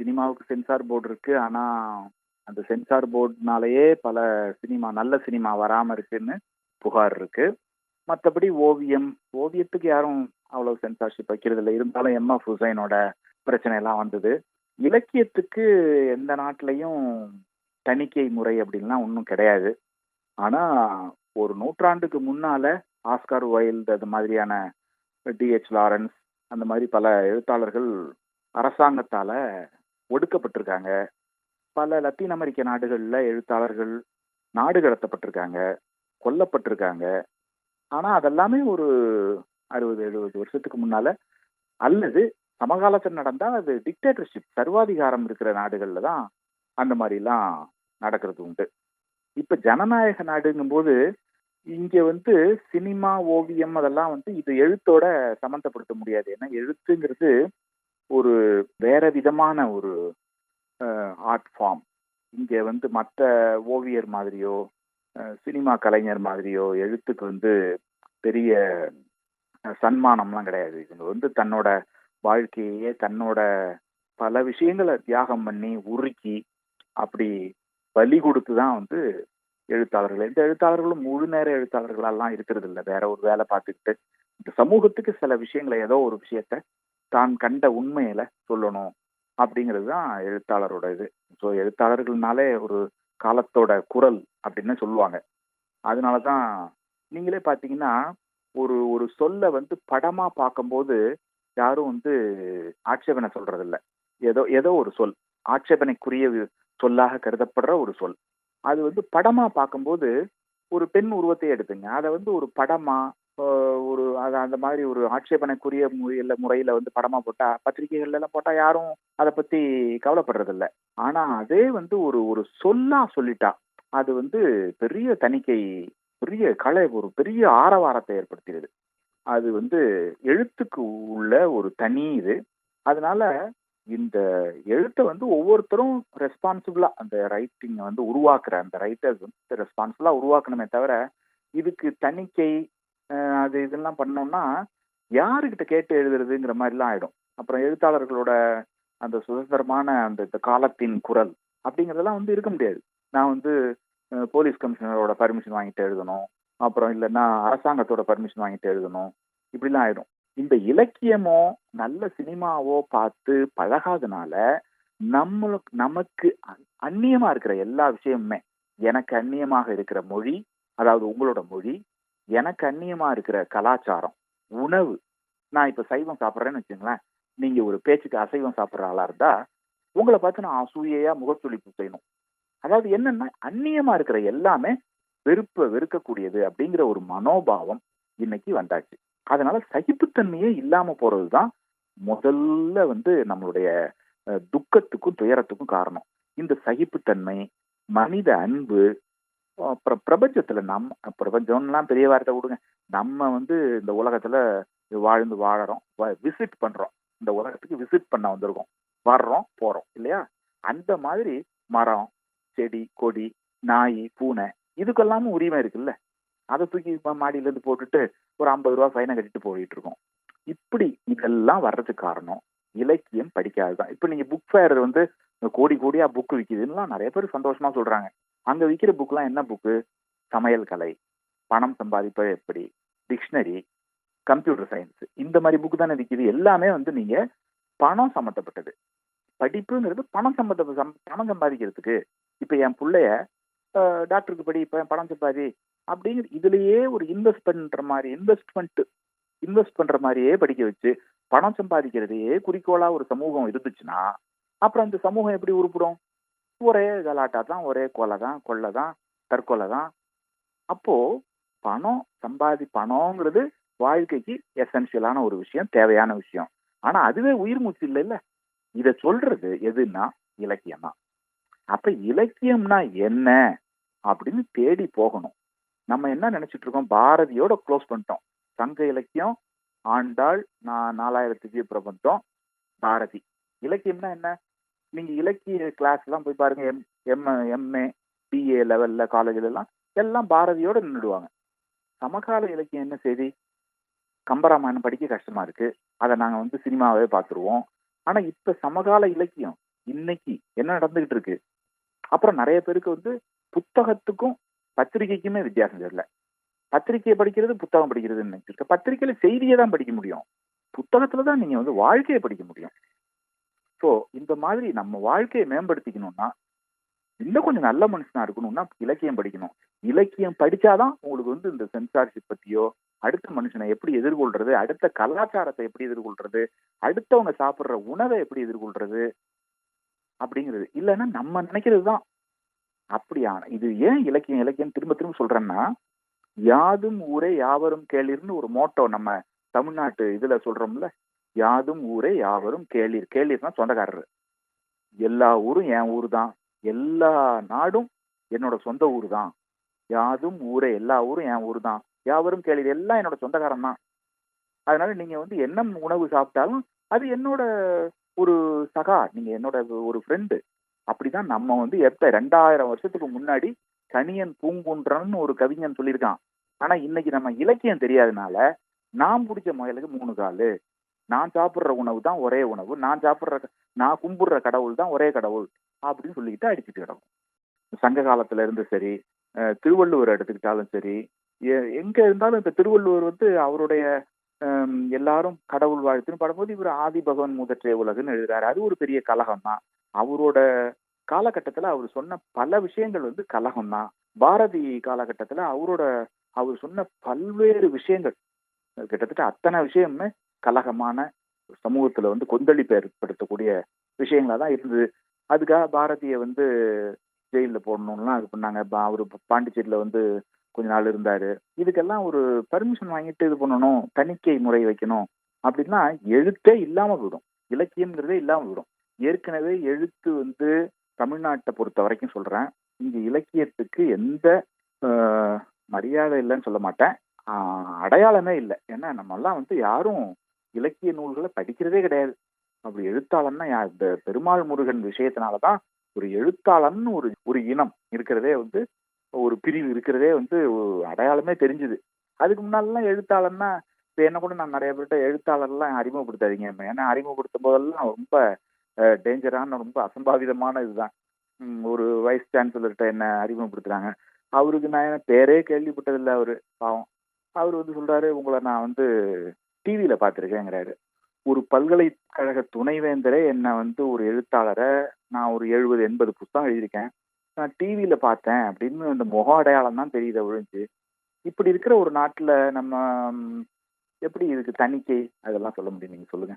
சினிமாவுக்கு censor board இருக்கு. ஆனா அந்த சென்சார் போர்டுனாலேயே பல சினிமா நல்ல சினிமா வராம இருக்குன்னு புகார் இருக்கு. மற்றபடி ஓவியம் ஓவியத்துக்கு யாரும் அவ்வளவு சென்சார்ஷிப் வைக்கிறது இல்லை. இருந்தாலும் எம் எஃப் ஹுசைனோட பிரச்சனை எல்லாம் வந்தது. இலக்கியத்துக்கு எந்த நாட்டிலையும் தணிக்கை முறை அப்படின்லாம் ஒன்றும் கிடையாது. ஆனா ஒரு நூற்றாண்டுக்கு முன்னால ஆஸ்கார் வைல்டு அது மாதிரியான டிஹெச் லாரன்ஸ் அந்த மாதிரி பல எழுத்தாளர்கள் அரசாங்கத்தால ஒடுக்கப்பட்டிருக்காங்க. பல லத்தீன் அமெரிக்க நாடுகளில் எழுத்தாளர்கள் நாடு கடத்தப்பட்டிருக்காங்க கொல்லப்பட்டிருக்காங்க. ஆனால் அதெல்லாமே ஒரு அறுபது எழுபது வருஷத்துக்கு முன்னால அல்லது சமகாலத்தில் நடந்தால் அது டிக்டேட்டர்ஷிப் சர்வாதிகாரம் இருக்கிற நாடுகளில் தான் அந்த மாதிரிலாம் நடக்கிறது உண்டு. இப்போ ஜனநாயக நாடுங்கும்போது இங்கே வந்து சினிமா ஓவியம் அதெல்லாம் வந்து இது எழுத்தோட சம்மந்தப்படுத்த முடியாது. ஏன்னா எழுத்துங்கிறது ஒரு வேற விதமான ஒரு ஆர்ட் ஃபார்ம் இங்கே வந்து மற்ற ஓவியர் மாதிரியோ சினிமா கலைஞர் மாதிரியோ எழுத்துக்கு வந்து பெரிய சன்மானம்லாம் கிடையாது. இவங்க வந்து தன்னோட வாழ்க்கையே தன்னோட பல விஷயங்களை தியாகம் பண்ணி உருக்கி அப்படி பலி கொடுத்து தான் வந்து எழுத்தாளர்கள். எந்த எழுத்தாளர்களும் முழு நேர எழுத்தாளர்களெல்லாம் இருக்கிறது இல்லை வேற ஒரு வேலை பார்த்துக்கிட்டு இந்த சமூகத்துக்கு சில விஷயங்களை ஏதோ ஒரு விஷயத்த தான் கண்ட உண்மையில சொல்லணும் அப்படிங்கிறது தான் எழுத்தாளரோட இது. ஸோ எழுத்தாளர்கள்னாலே ஒரு காலத்தோட குரல் அப்படின்னு சொல்லுவாங்க. அதனால தான் நீங்களே பார்த்தீங்கன்னா ஒரு ஒரு சொல்ல வந்து படமா பார்க்கும்போது யாரும் வந்து ஆட்சேபனை சொல்றது இல்லை ஏதோ ஏதோ ஒரு சொல் ஆட்சேபனைக்குரிய சொல்லாக கருதப்படுற ஒரு சொல். அது வந்து படமா பார்க்கும்போது ஒரு பெண் உருவத்தை எடுத்துங்க. அதை வந்து ஒரு படமா ஒரு அது அந்த மாதிரி ஒரு ஆட்சேபனைக்குரிய முறையில் முறையில வந்து படமா போட்டா பத்திரிகைகள் எல்லாம் போட்டா யாரும் அதை பத்தி கவலைப்படுறது இல்லை ஆனா அதே வந்து ஒரு ஒரு சொல்லா சொல்லிட்டா அது வந்து பெரிய தணிக்கை பெரிய கலை ஒரு பெரிய ஆரவாரத்தை ஏற்படுத்திடுது அது வந்து எழுத்துக்கு உள்ள ஒரு தனி இது. அதனால இந்த எழுத்தை வந்து ஒவ்வொருத்தரும் ரெஸ்பான்சிபிளா அந்த ரைட்டிங்கை வந்து உருவாக்குற அந்த ரைட்டர்ஸ் வந்து ரெஸ்பான்சிபிளா உருவாக்கணுமே தவிர இதுக்கு தணிக்கை அது இதெல்லாம் பண்ணோம்னா யாருக்கிட்ட கேட்டு எழுதுறதுங்கிற மாதிரிலாம் ஆயிடும். அப்புறம் எழுத்தாளர்களோட அந்த சுதந்திரமான அந்த காலத்தின் குரல் அப்படிங்கிறதெல்லாம் வந்து இருக்க முடியாது. நான் வந்து போலீஸ் கமிஷனரோட பர்மிஷன் வாங்கிட்டு எழுதணும். அப்புறம் இல்லைன்னா அரசாங்கத்தோட பர்மிஷன் வாங்கிட்டு எழுதணும். இப்படிலாம் ஆயிடும். இந்த இலக்கியமோ நல்ல சினிமாவோ பார்த்து பழகாதனால நம்மளுக்கு நமக்கு அந்நியமா இருக்கிற எல்லா விஷயமுமே எனக்கு அந்நியமாக இருக்கிற மொழி அதாவது உங்களோட மொழி எனக்கு அந்நியமா இருக்கிற கலாச்சாரம் உணவு. நான் இப்ப சைவம் சாப்பிட்றேன்னு வச்சுங்களேன் நீங்க ஒரு பேச்சுக்கு அசைவம் சாப்பிட்ற ஆளா இருந்தா உங்களை பார்த்து நான் அசூயையா முகச்சொலிப்பு செய்யணும். அதாவது என்னன்னா அந்நியமா இருக்கிற எல்லாமே வெறுப்ப வெறுக்கக்கூடியது அப்படிங்கிற ஒரு மனோபாவம் இன்னைக்கு வந்தாச்சு. அதனால சகிப்புத்தன்மையே இல்லாம போறதுதான் முதல்ல வந்து நம்மளுடைய துக்கத்துக்கும் துயரத்துக்கும் காரணம். இந்த சகிப்புத்தன்மை மனித அன்பு அப்புறம் பிரபஞ்சத்தில் நம்ம பிரபஞ்சம்லாம் பெரிய வார்த்தை விடுங்க நம்ம வந்து இந்த உலகத்தில் வாழ்ந்து வாழறோம் விசிட் பண்ணுறோம் இந்த உலகத்துக்கு விசிட் பண்ண வந்திருக்கோம். வர்றோம் போகிறோம் இல்லையா? அந்த மாதிரி மரம் செடி கொடி நாய் பூனை இதுக்கெல்லாமும் உரிமை இருக்குல்ல? அதை தூக்கி இப்போ மாடியிலேருந்து போட்டுட்டு ஒரு ஐம்பது ரூபா ஃபைனை கட்டிட்டு போயிட்டு இருக்கோம். இப்படி இதெல்லாம் வர்றதுக்கு காரணம் இலக்கியம் படிக்காதுதான் இப்போ நீங்கள் புக் ஃபேர் வந்து கோடி கோடியாக புக் விற்கிதுலாம் நிறைய பேர் சந்தோஷமாக சொல்கிறாங்க அங்க விற்கிற புக்லாம் என்ன புக்கு சமையல் கலை பணம் சம்பாதிப்பது எப்படி? டிக்ஷனரி கம்ப்யூட்டர் சயின்ஸ் இந்த மாதிரி புக் தானே விற்கிது எல்லாமே வந்து நீங்க பணம் சம்மந்தப்பட்டது. படிப்புங்கிறது பணம் சம்பந்த பணம் சம்பாதிக்கிறதுக்கு. இப்ப என் பிள்ளைய டாக்டருக்கு படி இப்ப பணம் சம்பாதி அப்படிங்கிற இதுலயே ஒரு இன்வெஸ்ட் பண்ற மாதிரி இன்வெஸ்ட்மெண்ட் இன்வெஸ்ட் பண்ற மாதிரியே படிக்க வச்சு பணம் சம்பாதிக்கிறதையே குறிக்கோளா ஒரு சமூகம் இருந்துச்சுன்னா அப்புறம் அந்த சமூகம் எப்படி உருப்பிடும்? ஒரே கலாட்டா தான் ஒரே கொலை தான் கொள்ளை தான் தற்கொலை தான். அப்போ பணம் சம்பாதி பணம்ங்கிறது வாழ்க்கைக்கு எசென்சியலான ஒரு விஷயம் தேவையான விஷயம். ஆனா அதுவே உயிர் மூச்சு இல்லை இல்ல. இத சொல்றது எதுன்னா இலக்கியம் தான். அப்ப இலக்கியம்னா என்ன அப்படின்னு தேடி போகணும். நம்ம என்ன நினைச்சிட்டு இருக்கோம்? பாரதியோட க்ளோஸ் பண்ணிட்டோம். சங்க இலக்கியம் ஆண்டாள் நான் நாலாயிரத்துக்கு பிரபந்தம் பாரதி. இலக்கியம்னா என்ன? நீங்க இலக்கிய கிளாஸ் எல்லாம் போய் பாருங்க எம் எம் எம்ஏ பிஏ லெவல்ல காலேஜ்ல எல்லாம் எல்லாம் பாரதியோட நின்றுடுவாங்க சமகால இலக்கியம் என்ன செய்தி? கம்பராமாயணம் படிக்க கஷ்டமா இருக்கு. அதை நாங்க வந்து சினிமாவே பார்த்துருவோம். ஆனா இப்ப சமகால இலக்கியம் இன்னைக்கு என்ன நடந்துகிட்டு இருக்கு? அப்புறம் நிறைய பேருக்கு வந்து புத்தகத்துக்கும் பத்திரிகைக்குமே வித்தியாசம் தெரியல. பத்திரிகையை படிக்கிறது புத்தகம் படிக்கிறதுன்னு நினைச்சிருக்க பத்திரிகையில செய்தியை தான் படிக்க முடியும். புத்தகத்துல தான் நீங்க வந்து வாழ்க்கையை படிக்க முடியும். ஸோ இந்த மாதிரி நம்ம வாழ்க்கையை மேம்படுத்திக்கணும்னா இன்னும் கொஞ்சம் நல்ல மனுஷனா இருக்கணும்னா இலக்கியம் படிக்கணும். இலக்கியம் படிச்சாதான் உங்களுக்கு வந்து இந்த சென்சார்ஷிப் பத்தியோ அடுத்த மனுஷனை எப்படி எதிர்கொள்றது அடுத்த கலாச்சாரத்தை எப்படி எதிர்கொள்றது அடுத்தவங்க சாப்பிட்ற உணவை எப்படி எதிர்கொள்றது அப்படிங்கிறது. இல்லைன்னா நம்ம நினைக்கிறது தான் அப்படியான இது ஏன் இலக்கியம் இலக்கியம் திரும்ப திரும்ப சொல்றேன்னா யாதும் ஊரே யாவரும் கேளிர்னு ஒரு மோட்டோ நம்ம தமிழ்நாட்டு இதுல சொல்றோம்ல யாதும் ஊரே யாவரும் கேளிர். கேளிர்னா சொந்தக்காரர். எல்லா ஊரும் என் ஊர் தான் எல்லா நாடும் என்னோட சொந்த ஊர் தான் யாதும் ஊரே எல்லா ஊரும் என் ஊர் தான் யாவரும் கேளிர். எல்லாம் என்னோட சொந்தக்காரன் தான் அதனால நீங்க வந்து என்ன உணவு சாப்பிட்டாலும் அது என்னோட ஒரு சகா நீங்க என்னோட ஒரு ஃப்ரெண்டு அப்படிதான் நம்ம வந்து எப்ப ரெண்டாயிரம் வருஷத்துக்கு முன்னாடி கனியன் பூங்குன்றன்னு ஒரு கவிஞன் சொல்லியிருக்கான். ஆனா இன்னைக்கு நம்ம இலக்கியம் தெரியாதனால நான் பிடிச்ச முயலுக்கு மூணு காலு. நான் சாப்பிட்ற உணவு தான் ஒரே உணவு. நான் சாப்பிட்ற நான் கும்பிடுற கடவுள் தான் ஒரே கடவுள் அப்படின்னு சொல்லிக்கிட்டு அடிச்சுட்டு கிடக்கும். சங்க காலத்துல இருந்து சரி திருவள்ளுவர் எடுத்துக்கிட்டாலும் சரி எ- எங்க இருந்தாலும் இந்த திருவள்ளுவர் வந்து அவருடைய எல்லாரும் கடவுள் வாழ்த்துன்னு பாடும்போது இவர் ஆதி பகவன் முதற்றே உலகுன்னு எழுதுறாரு. அது ஒரு பெரிய கலகம் தான். அவரோட காலகட்டத்துல அவர் சொன்ன பல விஷயங்கள் வந்து கலகம் தான். பாரதி காலகட்டத்துல அவரோட அவர் சொன்ன பல்வேறு விஷயங்கள் கிட்டத்தட்ட அத்தனை விஷயமே கலகமான சமூகத்துல வந்து கொந்தளிப்பை ஏற்படுத்தக்கூடிய விஷயங்களா தான் இருந்தது. அதுக்காக பாரதியை வந்து ஜெயிலில் போடணும்லாம் இது பண்ணாங்க. பா- பாண்டிச்சேரியில் வந்து கொஞ்ச நாள் இருந்தார். இதுக்கெல்லாம் ஒரு பர்மிஷன் வாங்கிட்டு இது பண்ணணும் தணிக்கை முறை வைக்கணும் அப்படின்னா எழுத்தே இல்லாமல் விடும் இலக்கியம்ங்கிறதே இல்லாமல் விடும் ஏற்கனவே எழுத்து வந்து தமிழ்நாட்டை பொறுத்த வரைக்கும் சொல்கிறேன் இங்கே இலக்கியத்துக்கு எந்த மரியாதை இல்லைன்னு சொல்ல மாட்டேன். அடையாளமே இல்லை. ஏன்னா நம்மெல்லாம் வந்து யாரும் இலக்கிய நூல்களை படிக்கிறதே கிடையாது. அப்படி எழுத்தாளன்னா இந்த பெருமாள் முருகன் விஷயத்தினாலதான் ஒரு எழுத்தாளன்னு ஒரு ஒரு இனம் இருக்கிறதே வந்து ஒரு பிரிவு இருக்கிறதே வந்து அடையாளமே தெரிஞ்சுது. அதுக்கு முன்னாலலாம் எழுத்தாளன்னா இப்போ என்ன கூட நான் நிறைய பேர்கிட்ட எழுத்தாளர்லாம் அறிமுகப்படுத்தாதீங்க. ஏன்னா அறிமுகப்படுத்தும் போதெல்லாம் ரொம்ப டேஞ்சரான ரொம்ப அசம்பாவிதமான இதுதான். ஒரு வைஸ் சான்சலர்கிட்ட என்ன அறிமுகப்படுத்துறாங்க. அவருக்கு நான் பேரே கேள்விப்பட்டதில்லை அவரு பாவம். அவர் வந்து சொல்றாரு உங்களை நான் வந்து டிவியில பார்த்துருக்கேங்கிறாரு. ஒரு பல்கலைக்கழக துணைவேந்தரே என்ன வந்து ஒரு எழுத்தாளரை நான் ஒரு எழுபது எண்பது புத்தகம் எழுதியிருக்கேன். நான் டிவியில பார்த்தேன் அப்படின்னு அந்த முக அடையாளம் தான் தெரியுது ஒழிஞ்சு. இப்படி இருக்கிற ஒரு நாட்டுல நம்ம எப்படி இதுக்கு தணிக்கை அதெல்லாம் சொல்ல முடியும்? நீங்க சொல்லுங்க.